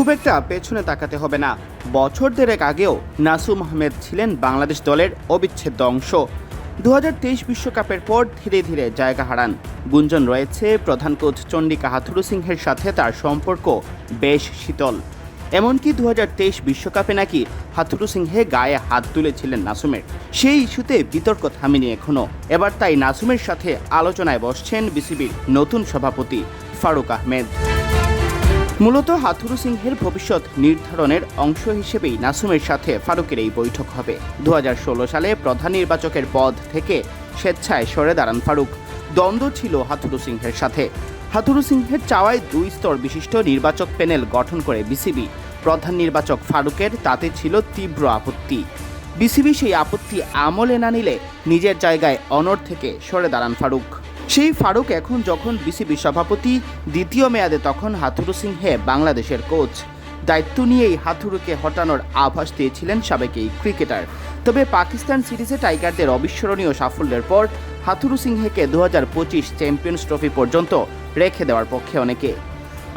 খুব একটা পেছনে তাকাতে হবে না। বছর দেড়েক আগেও নাসুম আহমেদ ছিলেন বাংলাদেশ দলের অবিচ্ছেদ্য অংশ। দু বিশ্বকাপের পর ধীরে ধীরে জায়গা হারান। গুঞ্জন রয়েছে প্রধান কোচ চন্ডিকা হাথুরু সিংহের সাথে তার সম্পর্ক বেশ শীতল। এমনকি দু বিশ্বকাপে নাকি হাথুরু সিংহে গায়ে হাত তুলেছিলেন নাসুমের। সেই ইস্যুতে বিতর্ক থামেনি এখনও এবার তাই নাসুমের সাথে আলোচনায় বসছেন বিসিবির নতুন সভাপতি ফারুক আহমেদ। মূলত হাথুরু সিংহের ভবিষ্যৎ নির্ধারণের অংশ হিসেবেই নাসুমের সাথে ফারুকের এই বৈঠক হবে। দু হাজার ষোলো সালে প্রধান নির্বাচকের পদ থেকে স্বেচ্ছায় সরে দাঁড়ান ফারুক। দ্বন্দ্ব ছিল হাথুরু সিংহের সাথে। হাথুরু সিংহের চাওয়ায় দুই স্তর বিশিষ্ট নির্বাচক প্যানেল গঠন করে বিসিবি। প্রধান নির্বাচক ফারুকের তাতে ছিল তীব্র আপত্তি। বিসিবি সেই আপত্তি আমলে না নিলে নিজের জায়গায় অনর থেকে সরে দাঁড়ান ফারুক। সেই ফারুক এখন যখন বিসিবি সভাপতি, দ্বিতীয় মেয়াদে তখন হাথুরু সিংহে বাংলাদেশের কোচ। দায়িত্ব নিয়েই হাথুরুকে হটানোর আভাস দিয়েছিলেন সাবেক এই ক্রিকেটার। তবে পাকিস্তান সিরিজে টাইগারদের অবিস্মরণীয় সাফল্যের পর হাথুরু সিংহেকে দু হাজার পঁচিশ চ্যাম্পিয়ন্স ট্রফি পর্যন্ত রেখে দেওয়ার পক্ষে অনেকে।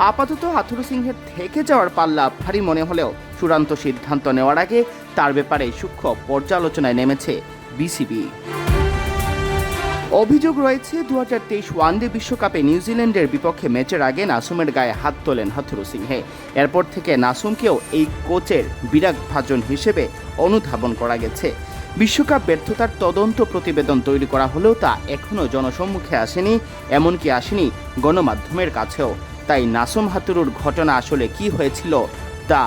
আপাতত হাথুরু সিংহের থেকে যাওয়ার পাল্লা ভারী মনে হলেও চূড়ান্ত সিদ্ধান্ত নেওয়ার আগে তার ব্যাপারে সূক্ষ্ম পর্যালোচনায় নেমেছে বিসিবি অভিযোগ রয়েছে দু হাজার তেইশ ওয়ানডে বিশ্বকাপে নিউজিল্যান্ডের বিপক্ষে ম্যাচের আগে নাসুমের গায়ে হাত তোলেন হাথুরু সিংহে। এরপর থেকে নাসুমকেও এই কোচের বিরাট ভাজন হিসেবে অনুধাবন করা গেছে। বিশ্বকাপ ব্যর্থতার তদন্ত প্রতিবেদন তৈরি করা হলেও তা এখনও জনসম্মুখে আসেনি, এমনকি আসেনি গণমাধ্যমের কাছেও। তাই নাসুম হাতুরুর ঘটনা আসলে কি হয়েছিল তা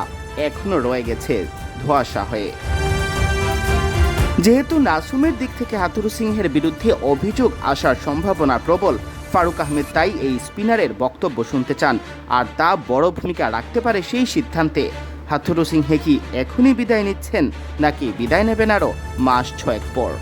এখনও রয়ে গেছে ধোঁয়াশা হয়ে। যেহেতু নাসুমের দিক থেকে হাতুরু সিংহের বিরুদ্ধে অভিযোগ আসার সম্ভাবনা প্রবল, ফারুক আহমেদ তাই এই স্পিনারের বক্তব্য শুনতে চান আর তা বড় ভূমিকা রাখতে পারে সেই সিদ্ধান্তে। হাথুরু সিংহে কি এখনই বিদায় নিচ্ছেন নাকি বিদায় নেবেন আরও মাস ছয়েক পর?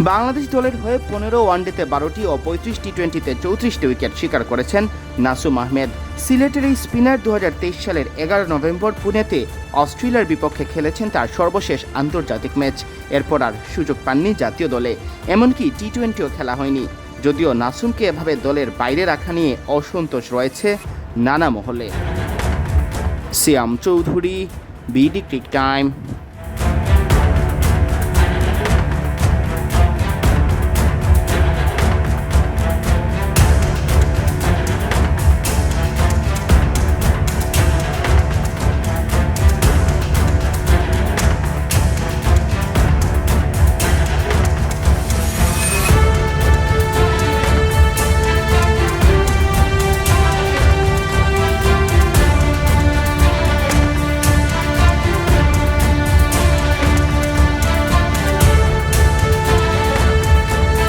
বাংলাদেশ দলের হয়ে পনেরো ওয়ানডেতে বারোটি ও পঁয়ত্রিশ টি টোয়েন্টিতে চৌত্রিশটি উইকেট শিকার করেছেন নাসুম আহমেদ। সিলেটের এই স্পিনার দু হাজার তেইশ সালের এগারো নভেম্বর পুনেতে অস্ট্রেলিয়ার বিপক্ষে খেলেছেন তার সর্বশেষ আন্তর্জাতিক ম্যাচ। এরপর আর সুযোগ পাননি জাতীয় দলে। এমনকি টি টোয়েন্টিও খেলা হয়নি। যদিও নাসুমকে এভাবে দলের বাইরে রাখা নিয়ে অসন্তোষ রয়েছে নানা মহলে। Siam Chowdhury, BD Crictime.